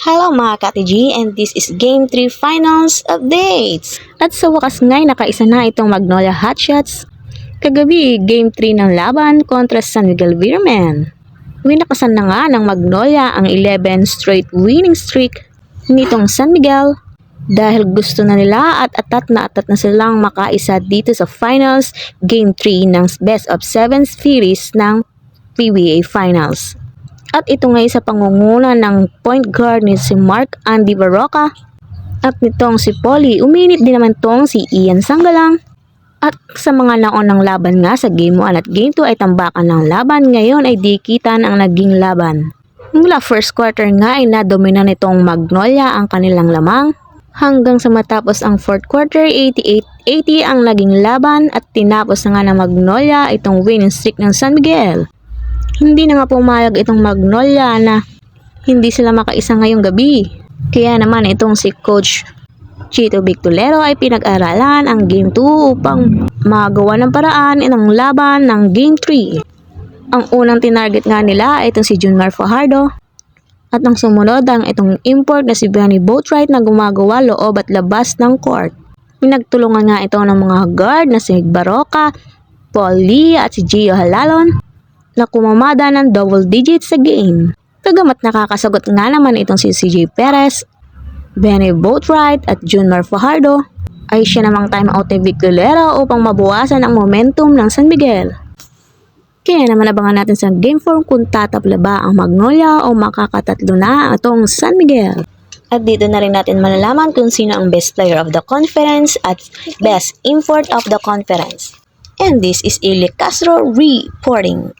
Hello mga ka-TG and this is Game 3 Finals Updates! At sa wakas nga'y nakaisa na itong Magnolia Hotshots. Kagabi, Game 3 ng laban kontra San Miguel Virmen. Winakasan na nga ng Magnolia ang 11 straight winning streak nitong San Miguel dahil gusto na nila at atat na atat na silang makaisa dito sa finals Game 3 ng Best of 7 series ng PBA Finals. At ito ngay sa pangunguna ng point guard ni si Mark Andy Barroca at nitong si Polly, uminit din naman tong si Ian Sanggalang. At sa mga naonang laban nga sa Game 1 at Game 2 ay tambakan ng laban, ngayon ay dikitan ang naging laban. Mula first quarter nga ay nadomina nitong Magnolia ang kanilang lamang hanggang sa matapos ang fourth quarter 88-80 ang naging laban at tinapos na nga ng Magnolia itong winning streak ng San Miguel. Hindi na nga pumayag itong Magnolia na hindi sila makaisa ngayong gabi. Kaya naman itong si Coach Chito Victolero ay pinag-aralan ang Game 2 upang magawa ng paraan ng laban ng Game 3. Ang unang tinarget nga nila ay itong si Junmar Fajardo at ang sumunod ang itong import na si Benny Boatwright na gumagawa loob at labas ng court. Pinagtulungan nga ito ng mga guard na si Baroka, Paul Lee at si Gio Halalon na kumamada ng double digits sa game. Kagamat nakakasagot nga naman itong si CJ Perez, Benny Boatwright at Junmar Fajardo, ay siya namang timeout ni Victorera upang mabawasan ang momentum ng San Miguel. Kaya naman abangan natin sa game form kung tatabla ba ang Magnolia o makakatatlo na itong San Miguel. At dito na rin natin malalaman kung sino ang best player of the conference at best import of the conference. And this is Ili Castro reporting.